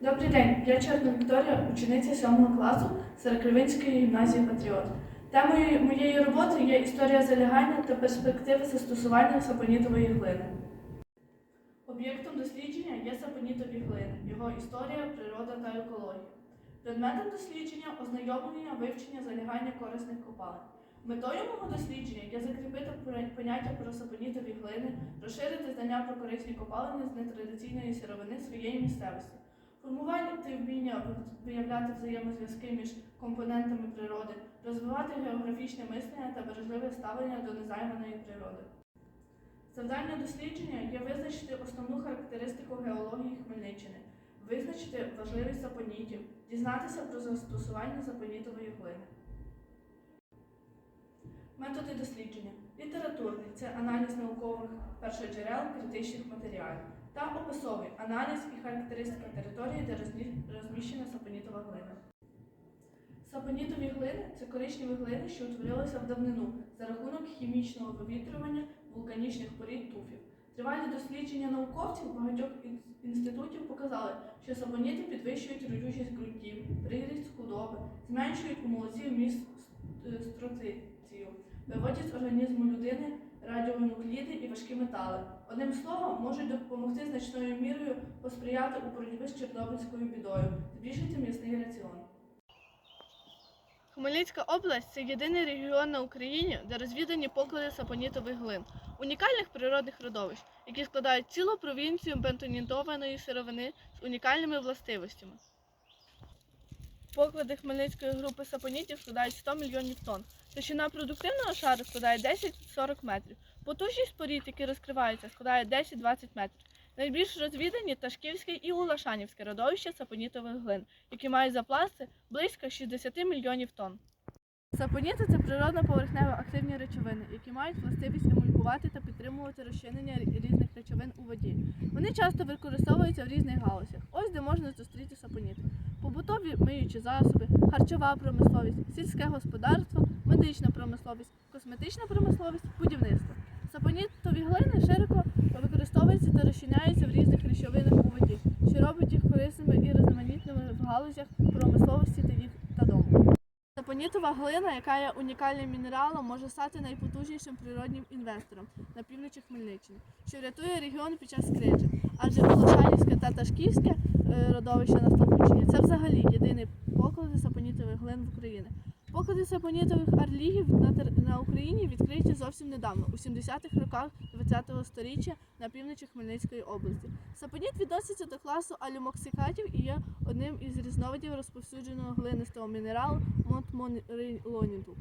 Добрий день, я Чорна Вікторія, учениця 7 класу Саракривинської гімназії Патріот. Темою моєї роботи є історія залягання та перспективи застосування сапонітової глини. Об'єктом дослідження є сапонітові глини, його історія, природа та екологія. Предметом дослідження ознайомлення, вивчення залягання корисних копалин. Метою мого дослідження є закріпити поняття про сапонітові глини, розширити знання про корисні копалини з нетрадиційної сировини своєї місцевості, формувати вміння виявляти взаємозв'язки між компонентами природи, розвивати географічне мислення та бережливе ставлення до незайманої природи. Завдання дослідження є визначити основну характеристику геології Хмельниччини, визначити важливість сапонітів, дізнатися про застосування сапонітової глини. Методи дослідження. Літературний це аналіз наукових першоджерел критичних матеріалів та описовий аналіз і характеристика території, де розміщена сапонітова глина. Сапонітові глини це коричневі глини, що утворилися в давнину за рахунок хімічного вивітрювання вулканічних порід туфів. Тривалі дослідження науковців багатьох інститутів показали, що сапоніти підвищують родючість ґрунтів, приріст худоби, зменшують у молоді вміст с- виводять з організму людини радіонукліди і важкі метали. Одним словом, можуть допомогти значною мірою посприяти у боротьбі з Чорнобильською бідою, збільшити м'ясний раціон. Хмельницька область це єдиний регіон на Україні, де розвідані поклади сапонітових глин, унікальних природних родовищ, які складають цілу провінцію бентонітованої сировини з унікальними властивостями. Поклади Хмельницької групи сапонітів складають 100 мільйонів тонн. Товщина продуктивного шару складає 10-40 метрів. Потужність порід, які розкриваються, складає 10-20 метрів. Найбільш розвідані Ташківське і Улашанівське родовище сапонітових глин, які мають запласти близько 60 мільйонів тонн. Сапоніти це природно поверхнево активні речовини, які мають властивість емульгувати та підтримувати розчинення різних речовин у воді. Вони часто використовуються в різних галузях. Ось де можна зустріти сапоніти. Побутові миючі засоби, харчова промисловість, сільське господарство, медична промисловість, косметична промисловість, будівництво. Сапонітові глини широко використовуються та розчиняються в різних речовинах у воді, що робить їх корисними і різноманітними в галузях промисловості та дому. Сапонітова глина, яка є унікальним мінералом, може стати найпотужнішим природнім інвестором на півночі Хмельниччини, що врятує регіон під час кризи. Адже Волошанівське та Ташківське е, родовище на Слободщині – це взагалі єдиний поклади сапонітових глин в Україні. Поклади сапонітових арлігів на, на Україні відкриті зовсім недавно, у 70-х роках ХХ століття на півночі Хмельницької області. Сапоніт відноситься до класу алюмоксикатів і є одним із різновидів розповсюдженого глинистого мінералу монтмонрилоніту.